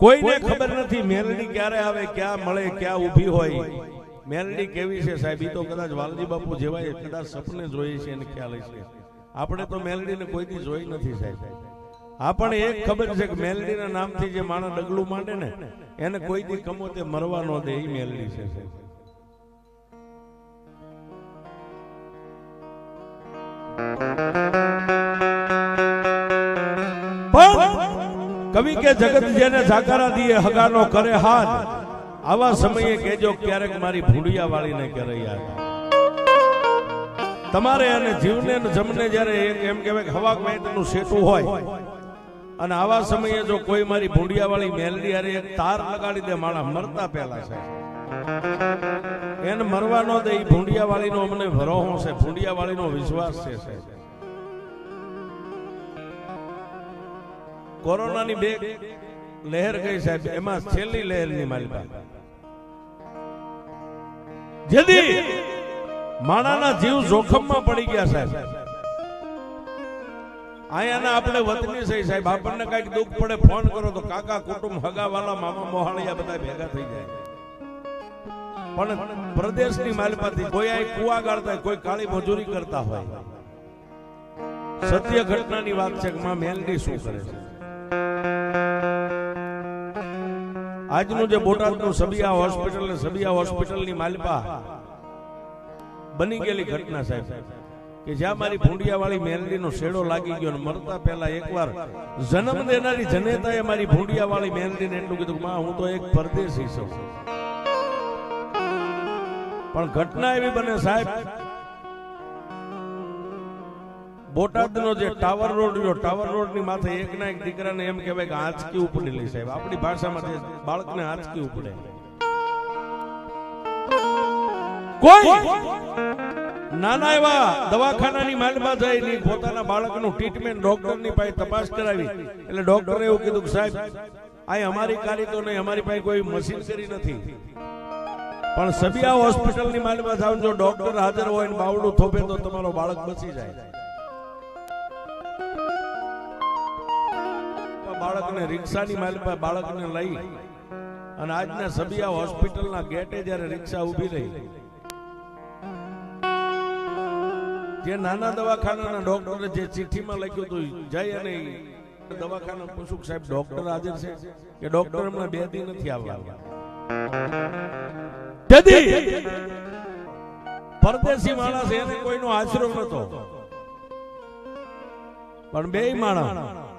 કોઈને ખબર નથી મેલડી ક્યારે આવે ક્યાં મળે ક્યાં ઊભી હોય. મેલડી કેવી છે સાહેબ? તો કદાચ વાલજી બાપુ જેવા કદાચ સપને જોઈએ છે એને ખ્યાલ છે આપણે તો મેલડીને કોઈ દી જોઈ નથી સાહેબ. આપણને એક ખબર છે કે મેલડીના નામથી જે માણસ ડગલું માંડે ને એને કોઈ દી કમો તે મરવા ન દે એ મેલડી છે સાહેબ. પણ કવિ કે જગત જેને જાકારા દીએ, હગાનો કરે હાથ આવા સમયે કેજો ક્યારેક મારી ભૂંડિયા વાળીને કરે રહ્યા તમારે અને જીવને જમને જ્યારે એક એમ કહેવાય કે હવા મેટનું સેટું હોય, અને આવા સમયે જો કોઈ મારી ભૂંડિયા વાળી મેલડી અરે તાર લગાડી દે માળા મરતા પહેલા છે. એને મરવા ન દે એ ભૂંડિયા વાળીનો અમને ભરોહો છે ભૂંડિયા વાળીનો વિશ્વાસ છે, સાહેબ. કોરોનાની બે લહેર ગઈ સાહેબ, એમાં છેલ્લી લહેરની માલિકા. જેદી માણાના જીવ જોખમમાં પડી ગયા સાહેબ. અહીંયાના આપણે વતની છે સાહેબ, આપણને કંઈક દુઃખ પડે, ફોન કરો તો કાકા કુટુંબ હગાવાલા, મામા મોહાળિયા બધા ભેગા થઈ જાય. પણ પ્રદેશની માલપાથી કોઈ અહીં કુવા ગાળતા કોઈ કાળી મજૂરી કરતા હોય. સત્ય ઘટનાની વાત છે કે માં મેલડી શું કરે છે? આજનું જે બોટાદનું સબિયા હોસ્પિટલ ને સબિયા હોસ્પિટલની માલપા બની ગયેલી ઘટના સાહેબ, કે જ્યાં મારી ભૂંડિયા વાળી મેલડીનો શેડો લાગી ગયો ને મરતા પહેલા એકવાર જન્મ દેનારી જનેતાએ મારી ભૂંડિયા વાળી મેલડીને એટલું કીધું માં, હું તો એક પરદેશી છું. પણ ઘટના એવી બને સાહેબ બોટાદનો જે ટાવર રોડ રહ્યો, ટાવર રોડની માથે એક ના એક દીકરાને એમ કહેવાય કે આંચકી ઉપડી સાહેબ આપણી ભાષામાં બાળકને આંચકી ઉપડે. કોઈ નાના એવા દવાખાનાની માલમાં જઈને પોતાના બાળકનું ટ્રીટમેન્ટ ડોક્ટરની પાસે તપાસ કરાવી. એટલે ડોક્ટરે એવું કીધું કે સાહેબ આ અમારી કારી તો નહીં, અમારી પાસે કોઈ મશીનરી નથી. પણ સબિયા હોસ્પિટલની માલમાં જાવ જો ડોક્ટર હાજર હોય ને બાવડું થોપે તો તમારો બાળક બચી જાય. બાળકને રિક્ષાની માલમાં બાળકને લઈ અને આજના સબિયા હોસ્પિટલના ગેટે જ્યારે રિક્ષા ઊભી રહી જે નાના દવાખાનાના ડોક્ટરે જે ચિઠ્ઠીમાં લખ્યું હતું જય અને દવાખાના પૂછું સાહેબ ડોક્ટર હાજર છે કે ડોક્ટર હમણાં બે દી નથી આવવા તેથી પરદેશી માણસ એને કોઈનો આશરો નતો. પણ બે માણસ.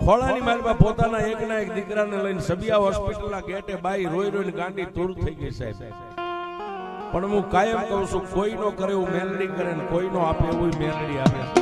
ખોળાની માલમાં પોતાના એકના એક દીકરાને લઈને સબિયા હોસ્પિટલના ગેટે બાઈ રોઈ રોઈને ગાંડી તૂર થઈ ગઈ સાહેબ. પણ હું કાયમ કહું છું કોઈનો કરે એવું મેલડી કરે ને કોઈનો આપે એવું મેલડી આપે.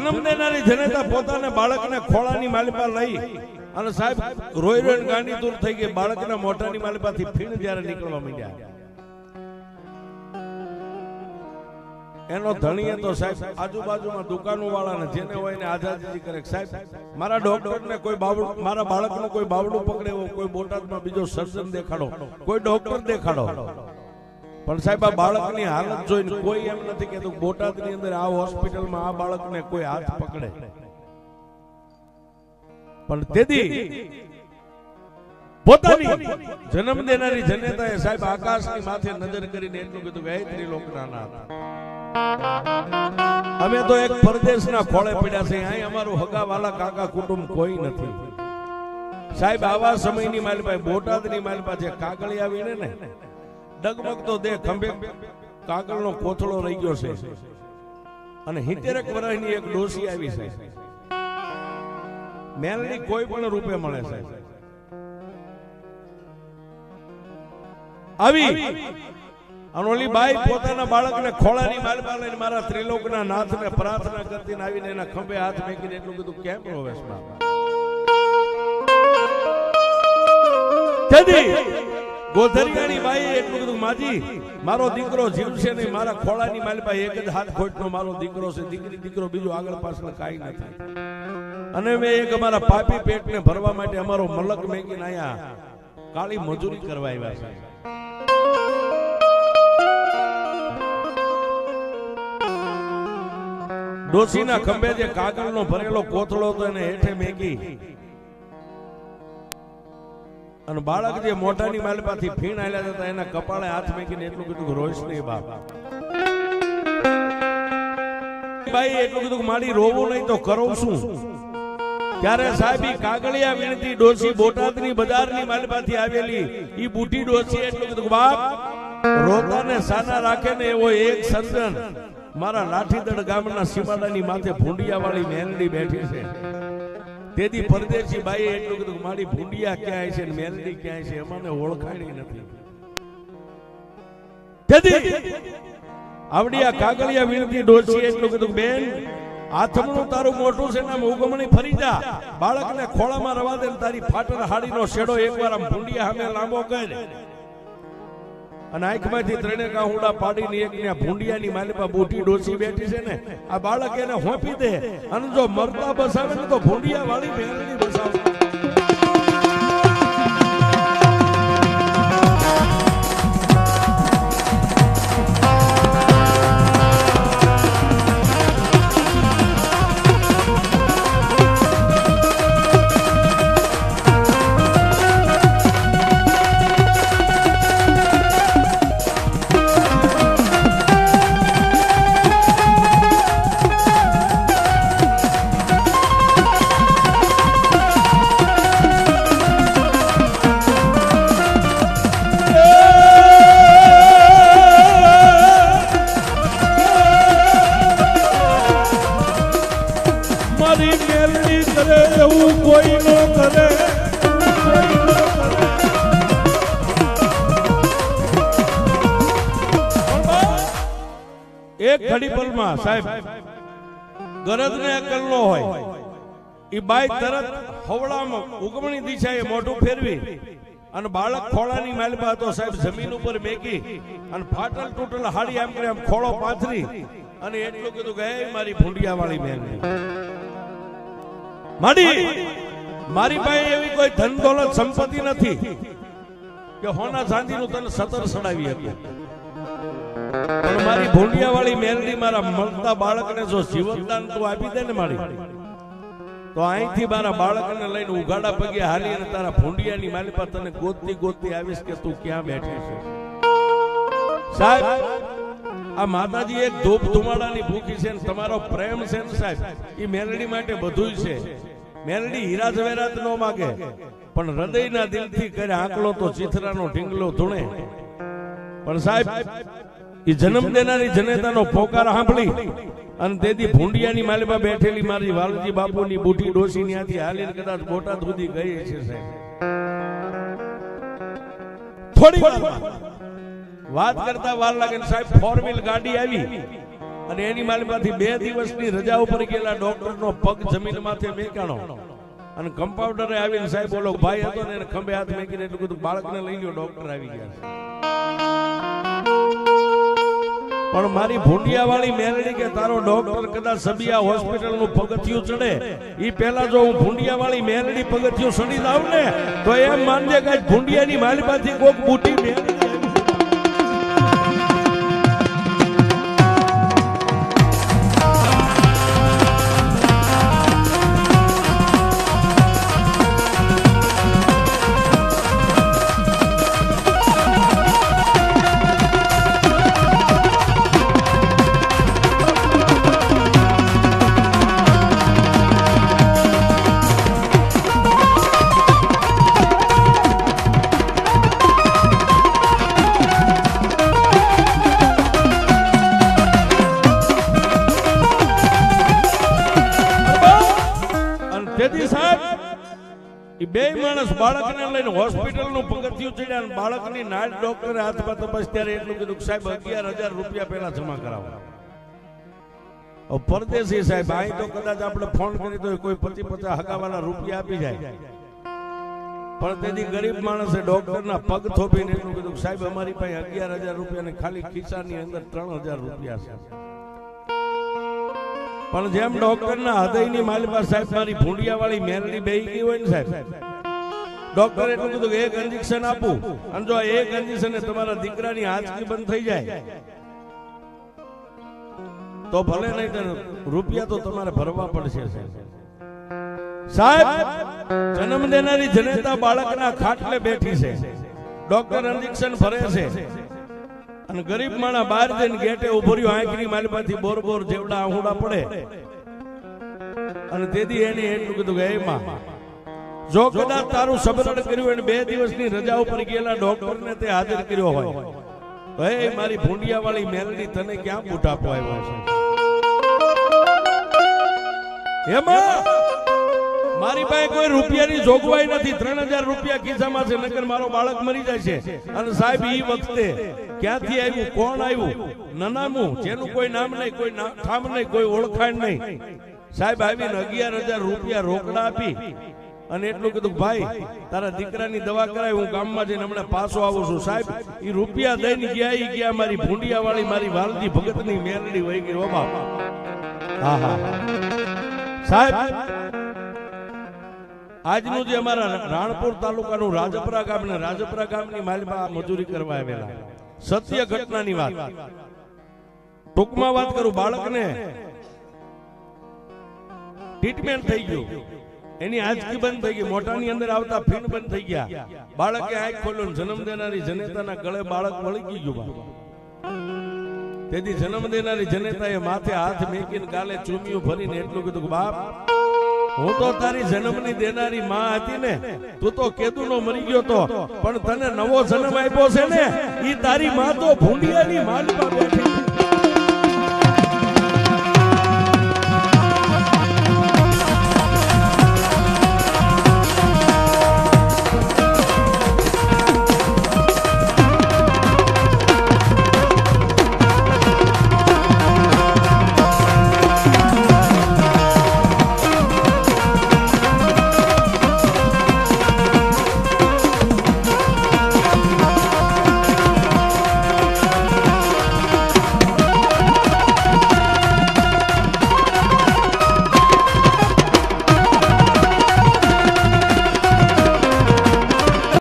જન્મ દેનારી જનતા પોતાના બાળકને ખોળાની માલિપા લઈ અને સાહેબ, રોઈ રોઈ ગાંડી દૂર થઈ ગઈ. બાળકના મોઢાની માલિપાથી ફીણ જ્યારે નીકળવા માંડ્યા. એનો ધણીએ તો સાહેબ, આજુબાજુમાં દુકાનો વાળાને જેને હોય ને આઝાદી કરે. સાહેબ, મારા ડોક્ટરને કોઈ બાવડું, મારા બાળકનું કોઈ બાવડું પકડે કોઈ બોટાદમાં બીજો સર્જન દેખાડો, કોઈ ડોક્ટર દેખાડો. પણ સાહેબ આ બાળકની હાલત જોઈને કોઈ એમ નથી કહેતું બોટાદની અંદર આ હોસ્પિટલમાં આ બાળકને કોઈ હાથ પકડે. પણ તેથી પોતાની જન્મ દેનારી જનતાએ સાહેબ આકાશની માથે નજર કરીને એટલું કીધું કે ત્રિલોકના નાથ. અમે તો એક પરદેશના ખોળે પડ્યા છે અહીં અમારું હગાવાલા કાકા કુટુંબ કોઈ નથી. સાહેબ આવા સમયની મારી પાસે બોટાદની મારી પાસે કાગળી આવીને ને ડગમગતો દેહ ખંભે કાગળનો કોથળો રહી ગયો છે. અને હિતેરક વર્ષની એક ડોસી આવી છે. મેલની કોઈ પણ રૂપે મળે છે. આવી. અનોલી બાઈ પોતાના બાળકને ખોળાની માલમાં લઈને મારા ત્રિલોકના નાથને પ્રાર્થના કરતી આવીને એના ખંભે હાથ મેકીને એટલું કીધું કેમ રોવેશ બાપા? ગોધરિયાની બાઈ એટલું કીધું માજી, મારો દીકરો જીવશે નહીં, મારા ખોળાની માલપા એક જ હાથ ખોટનો મારો દીકરો છે, દીકરી, દીકરો બીજું આગળ પાછળ કાંઈ નથી અને મેં એક અમારા પાપી પેટને ભરવા માટે અમારો મલક મેકીને આયા. કાળી મજૂરી કરવા આવ્યા છે. ડોસીના ખંભે જે કાગળનો ભરેલો કોથળો હતો, એને હેઠે મેકી અને બાળક જે મોઢાની માલપાથી ફીણ આલ્યા હતા એના કપાળે હાથ મેકીને એટલું કીધું રોઈશ નહીં બાપ. ભાઈ, એટલું કીધું મારી રોવું નહીં તો કરું શું? ત્યારે સાહેબ કાગળિયા વીણતી ડોસી બોટાદની બજારની માલપાથી આવેલી, ઈ બુઢી ડોસી એટલું કીધું બાપ, રોતાને સાના રાખે ને એવો એક સંદન મારા લાઠીદળ ગામના સીમાડાની માથે ભૂંડિયા વાળી મેલડી બેઠી છે. તેથી પરદેશી બાઈએ એટલું કીધું મારી ભૂંડિયા ક્યાંય છે મેલડી ક્યાંય છે અમને ઓળખાણી નથી. તેથી કાગળિયા વીણતી ડોસી એટલું કીધું બેન, આથમણું તારું મોટું છે ને ઉગમણી ફરી જા. બાળકને ખોળામાં રવા દે તારી ફાટર હાડીનો શેડો એકવાર આમ ભૂંડિયા સામે લાંબો કરે. અને આંખમાંથી ત્રણે કાહુડા પાડીને એક ને ભૂંડિયાની માલિપા બુઢી ડોસી બેઠી છે ને. આ બાળક એને હોંપી દે. અને જો મરતા બસાવે તો ભૂંડિયા વાળી મેલડી બસાવે. એક ઘડી પલમાં સાહેબ. ગરજ ને અકલ નો હોય. એ બાઈ તરત હવળામાં ઉગમણી દિશાએ મોઢું ફેરવી અને બાળક ખોળાની માલમાં હતો, સાહેબ, જમીન ઉપર મેકી અને ફાટલ તૂટલ હાડી આમ કરી આમ ખોળો પાથરી અને એટલું કીધું કે મારી ભૂંડિયા વાળી બેન. માડી, મારી પાસે એવી કોઈ ધન દોલત સંપત્તિ નથી કે હોના ચાંદીનું તને સતર સડાવી હતી પણ મારી ભૂંડિયા વાળી મેલડી મારા મળતા બાળકને જો જીવનદાન તું આપી દે ને મારી, તો અહીંથી મારા બાળકને લઈને ઉઘાડા પગે હાલી અને તારા ભૂંડિયાની માલી પર તને ગોતતી ગોતતી આવીશ કે તું ક્યાં બેઠી છે? સાહેબ, આ માતાજી એક ધૂપ ધુમાડાની ભૂખી છે ને તમારો પ્રેમ છે ને સાહેબ? એ મેલડી માટે બધું છે. મેલડી હીરા જવેરાત નો માગે, પણ હૃદયના દિલથી કરે આંકલો તો ચિથરાનો ઢીંગલો ધૂણે. પણ સાહેબ એ જન્મ દેનારી જનેતાનો પોકાર સાંભળી અને તેથી ભૂંડિયાની માલિબા બેઠેલી મારી વાલજી બાપુની બુઢી ડોસી ત્યાંથી હાલીને કદાચ બોટાદ સુધી ગઈ છે સાહેબ. થોડી વાત કરતા વાર લાગે સાહેબ ફોર વ્હીલ ગાડી આવી અને એની માલિમાંથી બે દિવસની રજા ઉપર ગયેલા ડોક્ટર નો પગ જમીન માથે મેકાણો. અને કમ્પાઉન્ડરે આવીને સાહેબ બોલો, ભાઈ હતો ને ખંભે હાથ મેકીને એટલું કીધું બાળકને લઈ ગયો ડોક્ટર આવી ગયા પણ મારી ભૂંડિયા વાળી મેલડી કે તારો ડોક્ટર કદાચ સબિયા હોસ્પિટલનું પગથિયું ચડે એ પહેલા જો હું ભૂંડિયા વાળી મેલડી પગથિયું ચડી જાવ ને, તો એમ માનજે કે ભૂંડિયાની મારી પાસેથી કોક બુટી મેલડી બાળકને લઈને હોસ્પિટલનું પગથિયું ચડ્યા અને બાળકની નાટ ડોક્ટરે હાથમાં તપાસ ત્યારે એટલું કીધું સાહેબ, અગિયાર હજાર રૂપિયા પહેલા જમા કરાવો. પરદેશી સાહેબ, અહીં તો કદાચ આપણે ફોન કરી તો કોઈ પચી પચાસ હગાવાના રૂપિયા આપી જાય. પણ તેથી ગરીબ માણસે ડોક્ટરના પગ થોપીને એટલું કીધું સાહેબ, અમારી પાસે અગિયાર હજાર રૂપિયા ને ખાલી ખિસ્સાની અંદર ત્રણ હજાર રૂપિયા છે. પણ જેમ ડોક્ટરના હૃદયની માલિકા સાહેબ, મારી ભૂંડિયા વાળી મેરડી બેહી ગઈ હોય ને સાહેબ ડોક્ટર એટલું કીધું એક ઇન્જેક્શન આપું. અને જો એક ઇન્જેક્શન તમારા દીકરાની આંચકી બંધ થઈ જાય. તો ભલે નહીં રૂપિયા તો તમારે ભરવા પડશે સાહેબ. જન્મ દેનારી જનેતા બાળકના ખાટલે બેઠી છે. ડોક્ટર ઇન્જેક્શન ભરે છે. અને ગરીબ માણા બહાર જઈને ગેટે ઊભો રહ્યો, આંખની માલમાંથી બોર બોર જેવડા આહુડા પડે. અને તેથી એને એટલું કીધું કે, એ માં જો કદાચ તારું સબરણ કર્યું અને બે દિવસની રજા ઉપર ગયેલા ડોક્ટરને તે હાજર કર્યો હોય, તો એ મારી ભૂંડિયા વાળી મેલડી તને ક્યાં બુટાપો આવ્યો છે એમાં મારી પાસે કોઈ રૂપિયાની જોગવાઈ નથી. ત્રણ હજાર રૂપિયા ખિસ્સામાં છે, નકર મારો બાળક મરી જાય છે. અને સાહેબ, ઈ વખતે ક્યાંથી આવ્યું, કોણ આવ્યું? નનામું જેનું કોઈ નામ નહીં, કોઈ ઠામ નહીં, કોઈ ઓળખાણ નહીં. સાહેબ, આવીને અગિયાર હજાર રૂપિયા રોકડા આપી અને એટલું કીધું, ભાઈ, તારા દીકરાની દવા કરાય, હું ગામમાં જઈને હમણાં પાછો આવું છું. સાહેબ એ રૂપિયા દઈને ગયા એ ગયા મારી ભૂંડિયા વાળી મારી વાલજી ભગતની મેરડી વહી ગઈ હા હા સાહેબ, આજનું જે અમારા રાણપુર તાલુકાનું રાજપરા ગામ ને રાજપરા ગામની માલમાં મજૂરી કરવા આવેલા. સત્ય ઘટનાની વાત. ટૂંકમાં વાત કરું બાળકને. ટ્રીટમેન્ટ થઈ ગયું. એની આંચકી બંધ થઈ ગઈ મોઢાની અંદર આવતા ફીણ બંધ થઈ ગયા બાળકે આંખ ખોલ્યો જન્મ દેનારી જનેતાના ગળે બાળક વળગી ગયું. તેથી જન્મ દેનારી જનેતાએ માથે હાથ મેકીને ગાલે ચૂમિયું ભરીને એટલું કીધું બાપ, હું તો તારી જન્મની દેનારી માં હતી ને તું તો કેદુનો મરી ગયો તો પણ તને નવો જન્મ આપ્યો છે ને ઈ તારી માં તો ભૂંડિયાની માલમાં બેઠી.